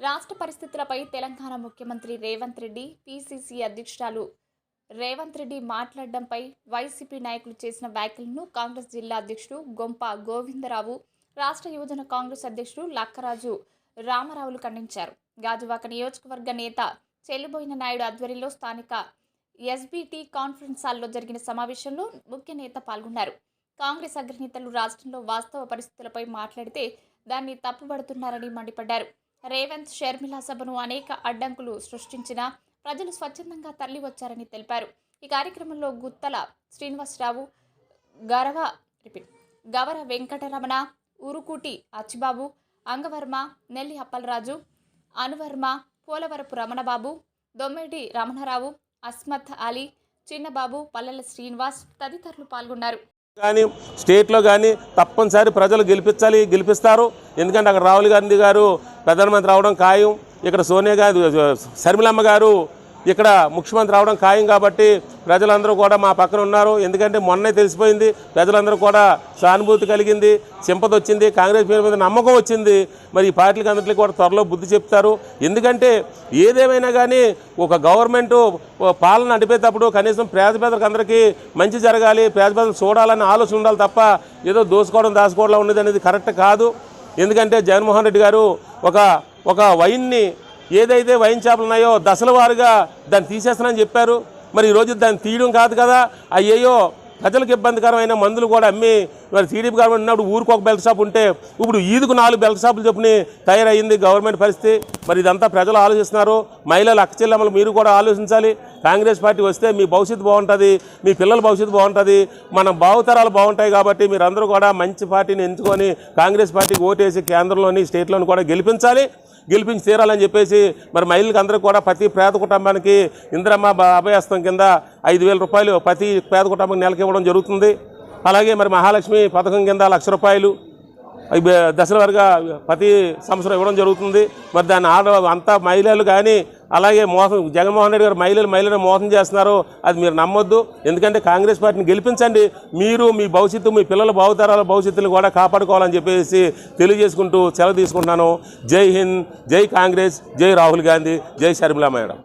రాష్ట్ర పరిస్థితులపై తెలంగాణ ముఖ్యమంత్రి రేవంత్ రెడ్డి పీసీసీ అధ్యక్షురాలు రేవంత్ రెడ్డి మాట్లాడడంపై వైసీపీ నాయకులు చేసిన వ్యాఖ్యలను కాంగ్రెస్ జిల్లా అధ్యక్షుడు గొంప గోవిందరావు రాష్ట్ర యువజన కాంగ్రెస్ అధ్యక్షుడు లక్కరాజు రామారావులు ఖండించారు. గాజువాక నియోజకవర్గ నేత చెల్లిబోయిన నాయుడు ఆధ్వర్యంలో స్థానిక ఎస్బీటీ కాన్ఫరెన్స్ హాల్లో జరిగిన సమావేశంలో ముఖ్య నేత పాల్గొన్నారు. కాంగ్రెస్ అగ్రనేతలు రాష్ట్రంలో వాస్తవ పరిస్థితులపై మాట్లాడితే దాన్ని తప్పుబడుతున్నారని మండిపడ్డారు. రేవంత్ షర్మిల సభను అనేక అడ్డంకులు సృష్టించినా ప్రజలు స్వచ్ఛందంగా తరలి వచ్చారని తెలిపారు. ఈ కార్యక్రమంలో గుత్తల శ్రీనివాసరావు గరవ రిపీట్ గవర వెంకటరమణ ఉరుకుటి అచ్చిబాబు అంగవర్మ నెల్లి అప్పలరాజు అనువర్మ పోలవరపు రమణబాబు దొమ్మెడి రమణరావు అస్మత్ అలీ చిన్నబాబు పల్లెల శ్రీనివాస్ తదితరులు పాల్గొన్నారు. కానీ స్టేట్లో కానీ తప్పనిసరి ప్రజలు గెలిపించాలి గెలిపిస్తారు. ఎందుకంటే అక్కడ రాహుల్ గాంధీ గారు ప్రధానమంత్రి రావడం ఖాయం. ఇక్కడ సోనియా గాంధీ శర్మిలమ్మ గారు ఇక్కడ ముఖ్యమంత్రి రావడం ఖాయం కాబట్టి ప్రజలందరూ కూడా మా పక్కన ఉన్నారు. ఎందుకంటే మొన్నే తెలిసిపోయింది ప్రజలందరూ కూడా సానుభూతి కలిగింది సింపతి వచ్చింది కాంగ్రెస్ పేరు మీద నమ్మకం వచ్చింది. మరి ఈ పార్టీలకు అందరికీ కూడా త్వరలో బుద్ధి చెప్తారు. ఎందుకంటే ఏదేమైనా కానీ ఒక గవర్నమెంట్ పాలన నడిపేటప్పుడు కనీసం పేద పేదలకు అందరికీ మంచి జరగాలి పేద పేదలు చూడాలని ఆలోచన ఉండాలి తప్ప ఏదో దోసుకోవడం దాచుకోవడం ఉన్నది అనేది కరెక్ట్ కాదు. ఎందుకంటే జగన్మోహన్ రెడ్డి గారు ఒక ఒక వైన్ని ఏదైతే వైన్ చేపలు ఉన్నాయో దశల వారుగా దాన్ని తీసేస్తానని చెప్పారు. మరి ఈరోజు దాన్ని తీయడం కాదు కదా? అయ్యయ్యో ప్రజలకు ఇబ్బందికరమైన మందులు కూడా అమ్మి మరి టీడీపీ గవర్నమెంట్ ఉన్నప్పుడు ఊరికి ఒక బెల్ట్ షాప్ ఉంటే ఇప్పుడు ఈదుకు నాలుగు బెల్ట్ షాపులు చెప్పుని తయారయ్యింది గవర్నమెంట్ పరిస్థితి. మరి ఇదంతా ప్రజలు ఆలోచిస్తున్నారు. మహిళలు అక్కచెల్లెమ్మలు మీరు కూడా ఆలోచించాలి. కాంగ్రెస్ పార్టీ వస్తే మీ భవిష్యత్తు బాగుంటుంది మీ పిల్లల భవిష్యత్తు బాగుంటుంది మన భావతరాలు బాగుంటాయి కాబట్టి మీరందరూ కూడా మంచి పార్టీని ఎంచుకొని కాంగ్రెస్ పార్టీకి ఓటేసి కేంద్రంలోని స్టేట్లోని కూడా గెలిపించాలి. గెలిపించి తీరాలని చెప్పేసి మరి మహిళలకు అందరూ కూడా ప్రతి పేద కుటుంబానికి ఇందిరమ్మ బ- కింద ఐదు వేల రూపాయలు ప్రతి పేద కుటుంబానికి నెలకి ఇవ్వడం జరుగుతుంది. అలాగే మరి మహాలక్ష్మి పథకం కింద లక్ష రూపాయలు దశల వరకు ప్రతి సంవత్సరం ఇవ్వడం జరుగుతుంది. మరి దాన్ని ఆడ అంతా మహిళలు కానీ అలాగే మోసం జగన్మోహన్ రెడ్డి గారు మహిళలు మహిళలను మోసం చేస్తున్నారు. అది మీరు నమ్మొద్దు. ఎందుకంటే కాంగ్రెస్ పార్టీని గెలిపించండి. మీరు మీ భవిష్యత్తు మీ పిల్లల భావతరాల భవిష్యత్తును కూడా కాపాడుకోవాలని చెప్పేసి తెలియజేసుకుంటూ సెలవు తీసుకుంటున్నాను. జై హింద్ జై కాంగ్రెస్ జై రాహుల్ గాంధీ జై షర్మిలా మేడం.